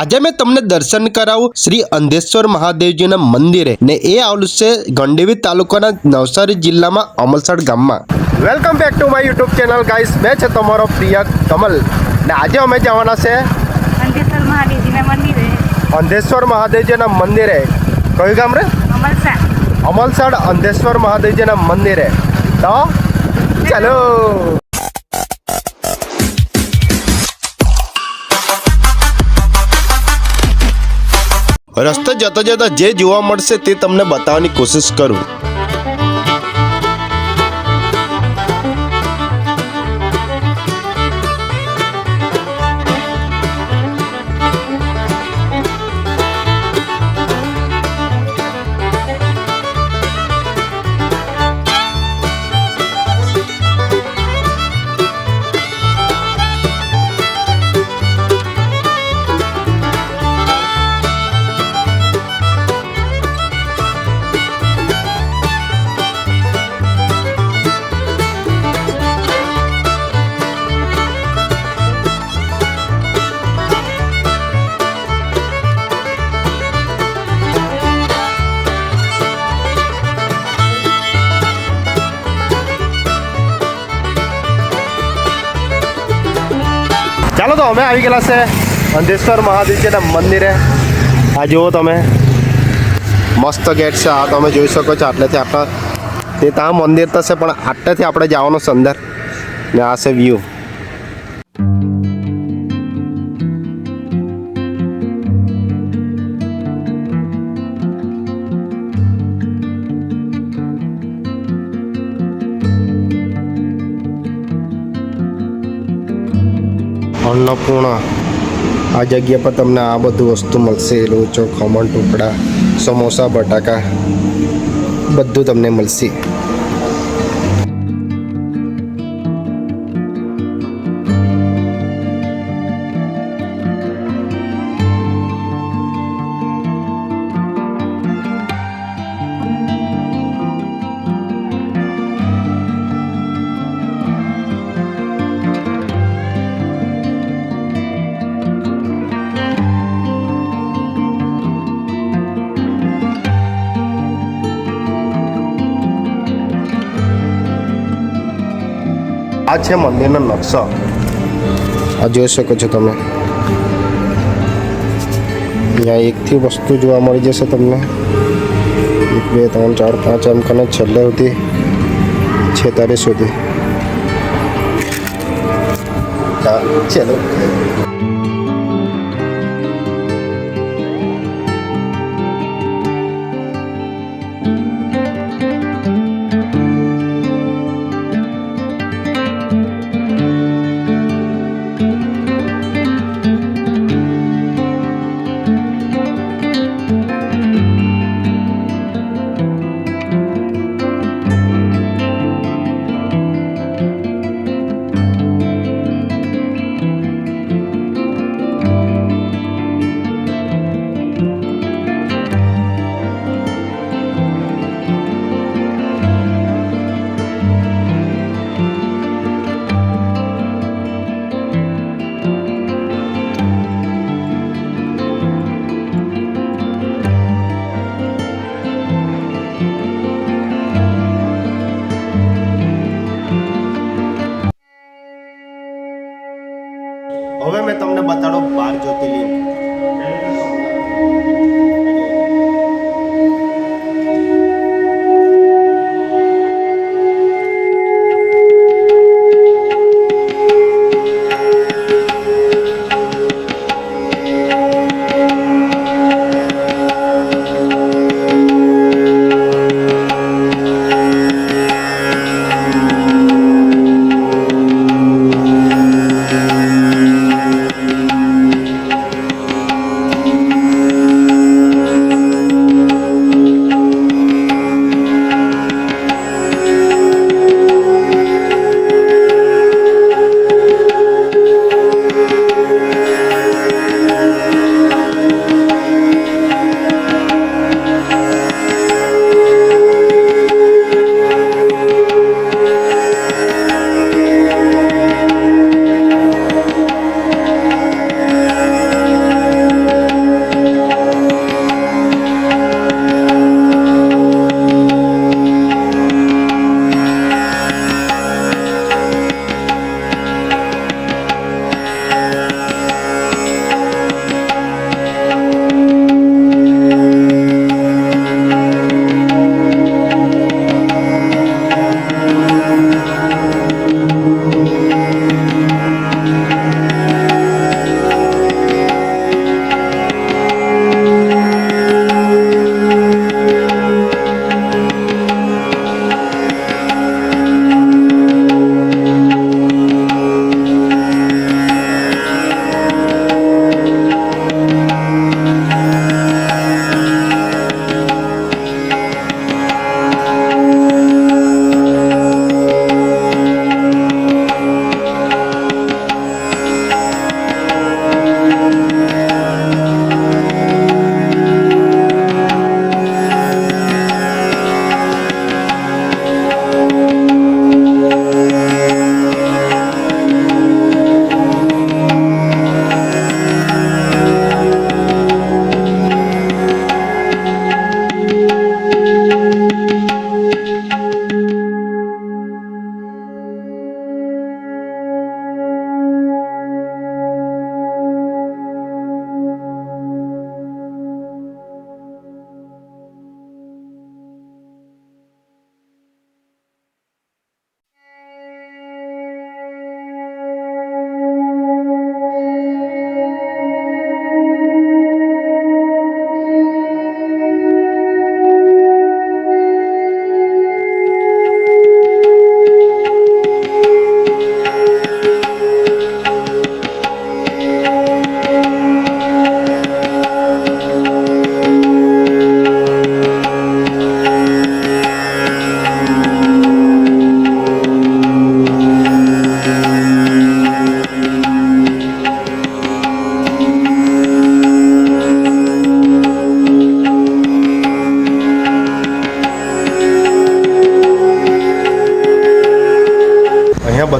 આજે મેં તમને દર્શન કરાવું શ્રી અંધેશ્વર મહાદેવજીના મંદિરે ને એ આવેલું છે ગંડેવી તાલુકાના નવસારી જિલ્લામાં અમલસાડ ગામમાં. Welcome back to my YouTube channel guys મેં છે તમારો પ્રિય કમલ. ને આજે અમે જવાના છે અંધેશ્વર મહાદેવજીના મંદિરે. અંધેશ્વર મહાદેવજીના મંદિરે. કયું ગામ રે? અમલસા અમલસાડ અંધેશ્વર મહાદેવજીના મંદિરે. તો ચાલો. રસ્તે જતા જતા જે જોવા મળશે તે તમને બતાવવાની કોશિશ કરું. ચાલો તો અમે આવી ગયેલા છે. અંધેશ્વર મહાદેવજીના મંદિરે. આ જુઓ તમે. મસ્ત ગેટ છે. આ તમે જોઈ શકો છો. આટલેથી આટલા તે ત્યાં મંદિર થશે પણ આટલેથી આપણે જવાનું છે અંદર. ને આ છે વ્યૂ અન્નપૂર્ણા. આ જગ્યા પર તમને આ બધું વસ્તુ મળશે. લોચો, ખમણ ટુકડા સમોસા, બટાકા, બધું તમને મળશે. આ છે મંદિરનો નકશો. આ જોઈ શકો છો તમે. અહીંયા એકથી વસ્તુ જોવા મળી જશે તમને. એક બે ત્રણ ચાર પાંચ એમ કને છેલ્લે સુધી છેતાલીસ સુધી. ચલો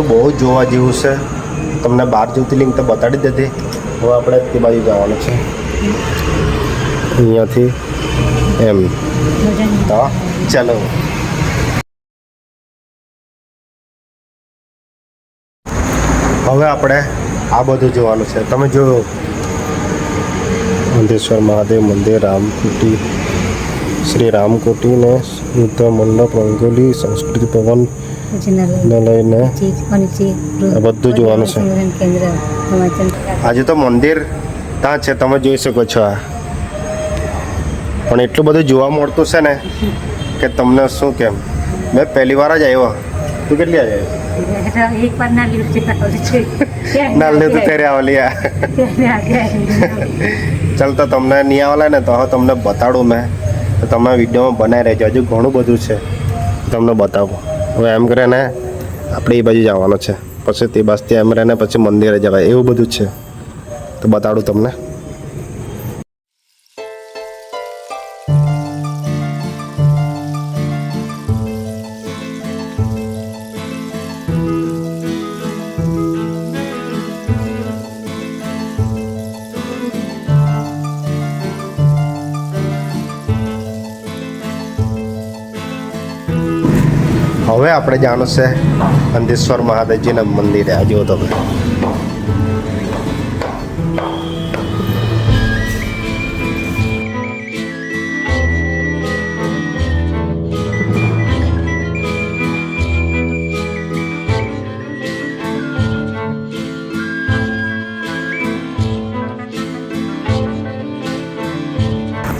બધું બહુ જોવા જેવું છે. તમને બાર જ્યોતિર્લિંગ તો બતાડી દીધી. હવે આપણે તે બાજુ જવાનું છે. અહીંયાથી એમ. તો ચાલો. હવે આપણે આ બધું જોવાનું છે. તમે જોયો? અંધેશ્વર મહાદેવ મંદિર, રામકુટી, શ્રી રામકુટીને ને યુદ્ધ મંડપ રંગોલી સંસ્કૃતિ ભવન લઈને બધું જોવાનું છે. આજે તો મંદિર ત્યાં છે તમે જોઈ શકો છો આ. પણ એટલું બધું જોવા મળતું છે ને કે તમને શું કેમ? મેં પહેલી વાર જ આવ્યો. તું કેટલી આજે ચાલ તો તમને નહીં આવેલા ને તો હવે તમને બતાડું મેં. તો તમે વિડીયોમાં બનાવી રહેજો. હજુ ઘણું બધું છે. તમને બતાવું. હવે એમ કરીને આપણે એ બાજુ જવાનું છે. પછી તે બાજુથી એમ રહીને પછી મંદિરે જવાય. એવું બધું છે. તો બતાડું તમને. હવે આપણે જવાનું છે અંધેશ્વર મહાદેવજીના મંદિરે. આ જુઓ તમે.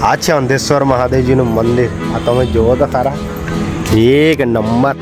આ છે અંધેશ્વર મહાદેવજીનું મંદિર. આ તમે જુઓ તો ખરા อีกันนมมัด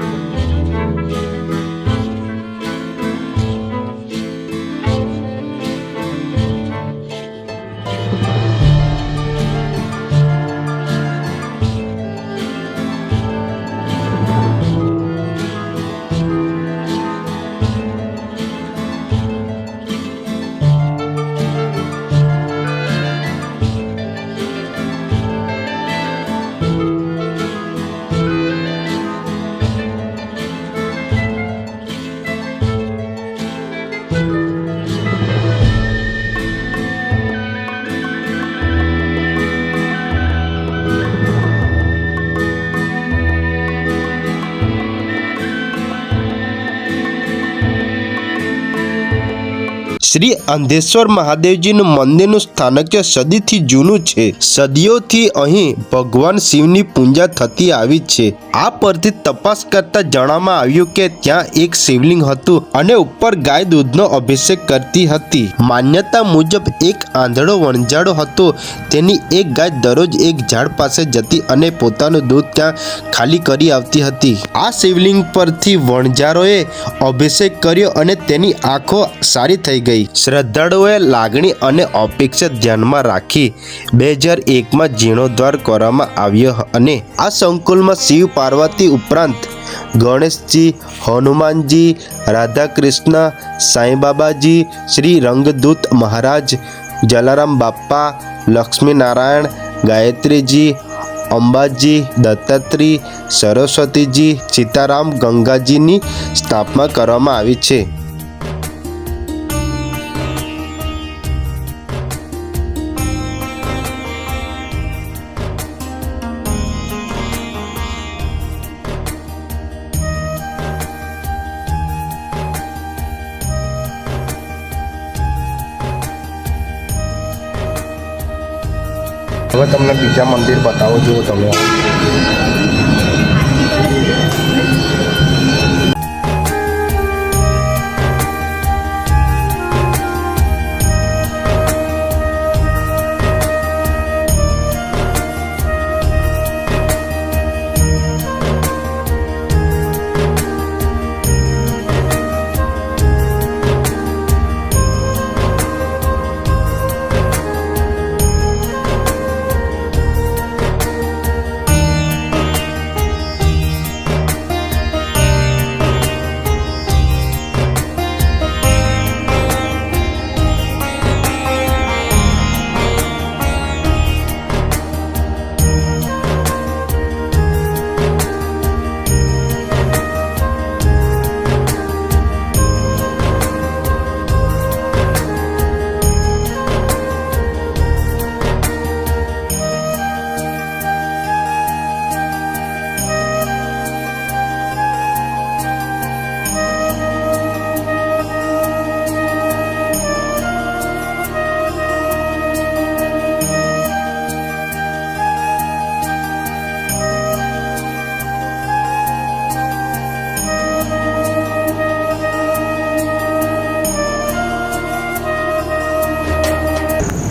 શ્રી અંધેશ્વર મહાદેવજીનું મંદિરનું સ્થાનક સદીથી જૂનું છે. સદીઓથી અહીં ભગવાન શિવની પૂજા થતી આવી છે. આ પરથી તપાસ કરતા જણાવવામાં આવ્યું કે ત્યાં એક શિવલિંગ હતું અને ઉપર ગાય દૂધનો અભિષેક કરતી હતી. માન્યતા મુજબ એક આંધળો વણઝાડો હતો. તેની એક ગાય દરરોજ એક ઝાડ પાસે જતી અને પોતાનું દૂધ ત્યાં ખાલી કરી આવતી હતી. આ શિવલિંગ પરથી વણજારોએ અભિષેક કર્યો અને તેની આંખો સારી થઈ ગઈ. શ્રદ્ધાળુઓએ લાગણી અને અપેક્ષા ધ્યાનમાં રાખી બે હજાર એકમાં જીર્ણોદ્ધાર કરવામાં આવ્યો અને આ સંકુલમાં શિવ પાર્વતી ઉપરાંત ગણેશજી, હનુમાનજી, રાધાકૃષ્ણ, સાંઈબાબાજી, શ્રી રંગદૂત મહારાજ, જલારામ બાપ્પા, લક્ષ્મીનારાયણ, ગાયત્રીજી, અંબાજી દત્તાત્રી સરસ્વતીજી, સીતારામ ગંગાજીની સ્થાપના કરવામાં આવી છે. હવે તમને બીજા મંદિર બતાવો જો તમે.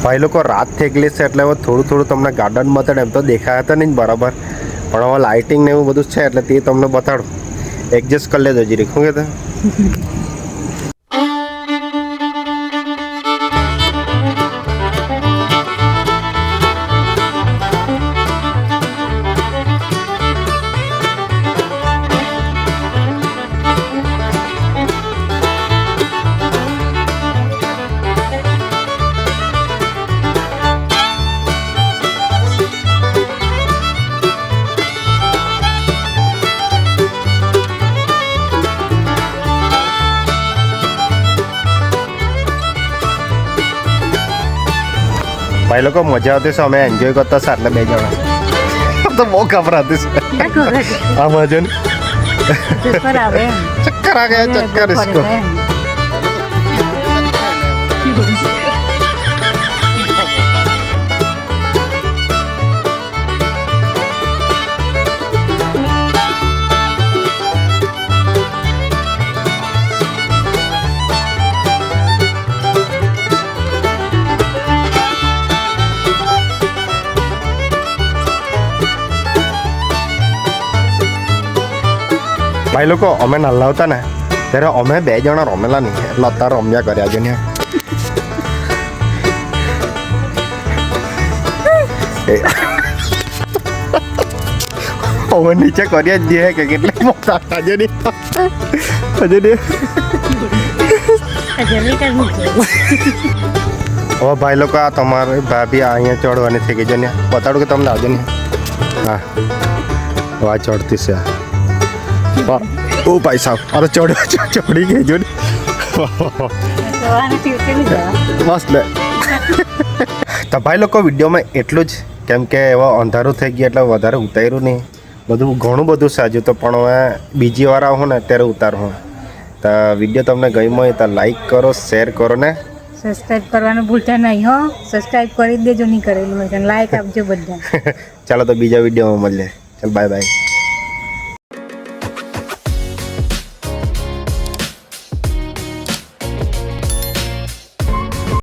ભાઈ લોકો રાત થઈ ગયેલી છે એટલે હવે થોડું થોડું તમને ગાર્ડન બતાડે એમ તો દેખાયા હતા નહીં બરાબર. પણ હવે લાઇટિંગ ને એવું બધું છે એટલે તે તમને બતાડું. એડજસ્ટ કરી લેજો જીરી શું કહેતા? ભાઈ લોકો મજા આવતી છે અમે એન્જોય કરતા છે એટલે બે જણા. તો બહુ ગભરાતી છે. આમાં જોઈને ચક્કર આ ગયા ચક્કર ભાઈ લોકો અમે નાના હતા ને ત્યારે અમે બે જણા રમેલા નહીં એટલે અત્યારે રમ્યા કર્યા છે ને એ- હવે નીચે કર્યા જ દે કે કેટલી મોટા આજે નહીં આજે નહીં આ જલ્દી કર મૂકે. હવે ભાઈ લોકો આ તમારે ભાભી આ અહીંયા ચડવાની થઈ ગઈ છે ને બતાડું કે તમને આવજો ને હા વાહ ચડતી છે આ. વાહ. ઓ ભાઈ સાહેબ અરે ચડ ચડી ગઈ જો. મસ્ત લે તો ભાઈ લોકો વિડીયોમાં એટલું જ. કેમ કે એવા અંધારું થઈ ગયું એટલે વધારે ઉતાર્યું નહીં. બધું ઘણું બધું સાજ્યું તો પણ હવે બીજી વાર આવું ને ત્યારે ઉતારું તો વીડિયો તમને ગમ્યો હોય તો લાઈક કરો શેર કરો ને. સબસ્ક્રાઇબ કરવાનું ભૂલતા નહીં હો. સબસ્ક્રાઇબ કરી દેજો નહીં કરેલું હોય લાઈક આપજો બધા ચાલો તો બીજા વિડીયોમાં મળીએ. ચાલ બાય બાય